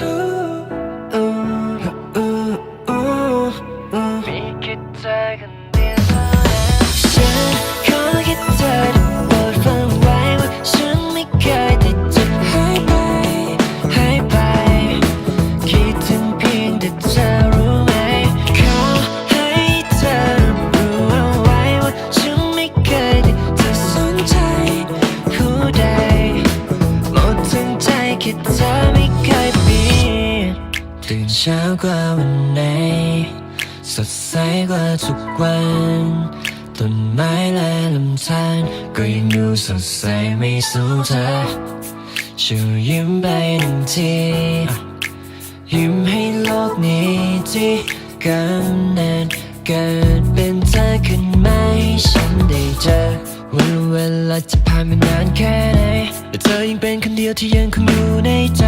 มี ตื่นเช้ากว่าวันไหน สดใสกว่าทุกวันต้นไม้และลำธารก็ยังดูสดใสไม่สู้เธอช่วยยิ้มไปหนึ่งทียิ้มให้โลกนี้ที่กำเนิดเกิดเป็นเธอขึ้นมาให้ฉันได้เจอวันเวลาจะผ่านมานานแค่ไหนแต่เธอยังเป็นคนเดียวที่ยังคงอยู่ในใจ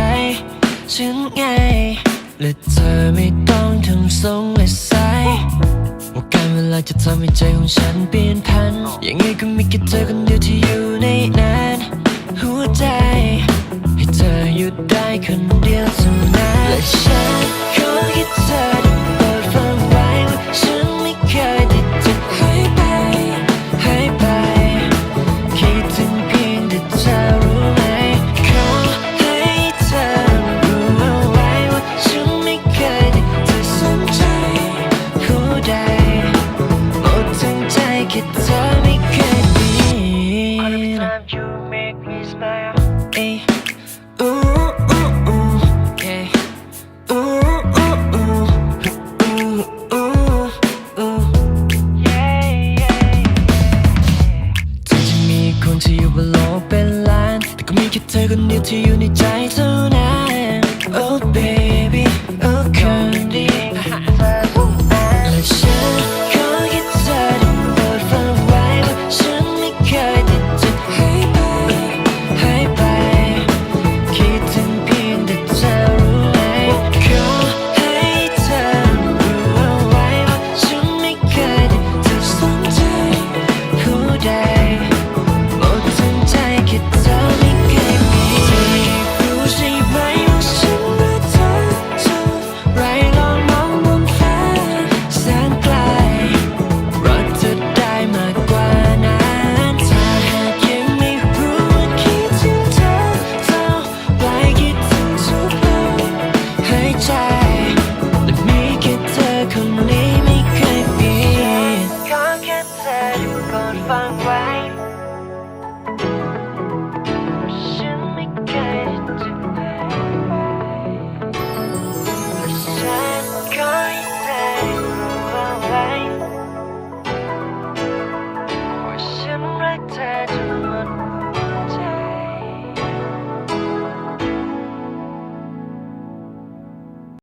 ฉันไง และเธอไม่ต้องทำทรงและสายว่าการเวลาจะทำให้ใจของฉันเปลี่ยนพัน ยังไงก็มีแค่เธอคนเดียวที่อยู่ในนั้นหัวใจ ให้เธอหยุดได้คนเดียวเท่านั้นและฉัน เธอไม่เคยเปลี่ย Every น time you make me smile เอ้ยอู้อู้อู้ yeah อู้อู้อู้อู้อู้อู้ yeah yeah ถึงจะมีคนที่อยู่บนโลกเป็นล้าน แต่ก็มีแค่เธอคนเดียวที่อยู่ในใจเท่านั้น Oh baby Oh ค